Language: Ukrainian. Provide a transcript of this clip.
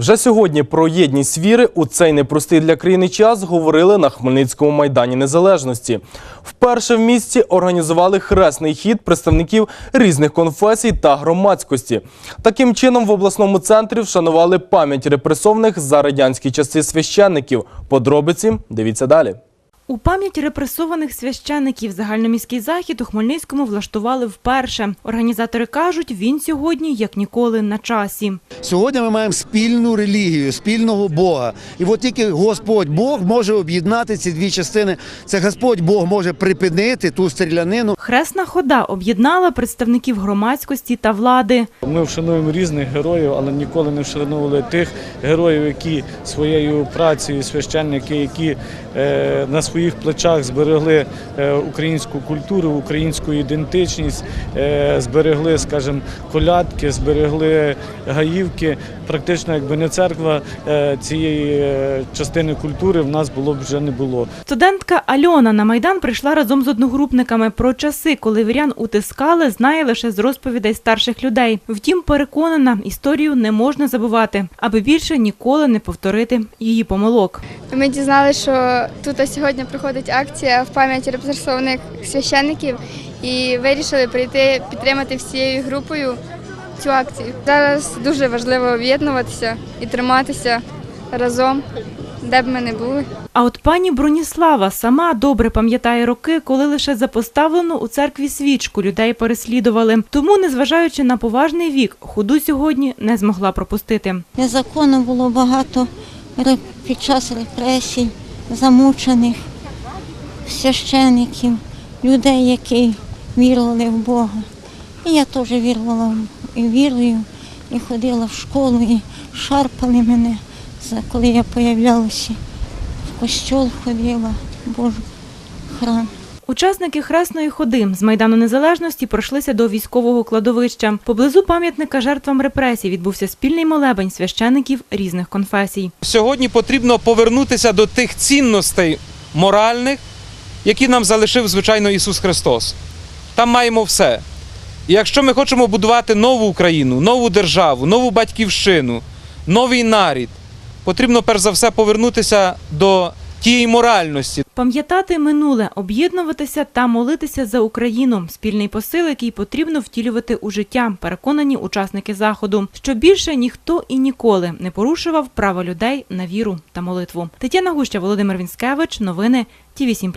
Вже сьогодні про єдність віри у цей непростий для країни час говорили на Хмельницькому майдані Незалежності. Вперше в місті організували хресний хід представників різних конфесій та громадськості. Таким чином в обласному центрі вшанували пам'ять репресованих за радянські часи священників. Подробиці дивіться далі. У пам'ять репресованих священиків загальноміський захід у Хмельницькому влаштували вперше. Організатори кажуть, він сьогодні як ніколи на часі. Сьогодні ми маємо спільну релігію, спільного Бога. І от тільки Господь Бог може об'єднати ці дві частини. Це Господь Бог може припинити ту стрілянину. Хресна хода об'єднала представників громадськості та влади. Ми вшануємо різних героїв, але ніколи не вшановували тих героїв, які своєю працею, священники, які е, на своїх плечах зберегли е, українську культуру, українську ідентичність, е, зберегли, скажімо, колядки, зберегли гаївки. Практично, якби не церква е, цієї частини культури в нас було б вже не було. Студентка Альона на майдан прийшла разом з одногрупниками. Про часи, коли вірян утискали, знає лише з розповідей старших людей. Втім, переконана, історію не можна забувати, аби більше ніколи не повторити її помилок. Ми дізналися, що тут сьогодні проходить акція в пам'ять репресованих священників і вирішили прийти підтримати всією групою цю акцію. Зараз дуже важливо об'єднуватися і триматися разом, де б ми не були. А от пані Броніслава сама добре пам'ятає роки, коли лише за поставлену у церкві свічку людей переслідували. Тому, незважаючи на поважний вік, ходу сьогодні не змогла пропустити. Незаконно було багато ре- під час репресій, замучених священиків, людей, які вірували в Бога. І я теж вірувала в- і вірую, і ходила в школу, і шарпали мене, за- коли я появлялася. В костьол ходила, в Божий храм. Учасники хресної ходи з майдану незалежності пройшлися до військового кладовища. Поблизу пам'ятника жертвам репресій відбувся спільний молебень священиків різних конфесій. Сьогодні потрібно повернутися до тих цінностей моральних, які нам залишив, звичайно, Ісус Христос. Там маємо все. І якщо ми хочемо будувати нову Україну, нову державу, нову батьківщину, новий нарід, потрібно перш за все повернутися до тієї моральності, Пам'ятати минуле, об'єднуватися та молитися за Україну спільний посил, який потрібно втілювати у життя, переконані учасники заходу, що більше ніхто і ніколи не порушував права людей на віру та молитву. Тетяна Гуща, Володимир Вінськевич, новини Ті 8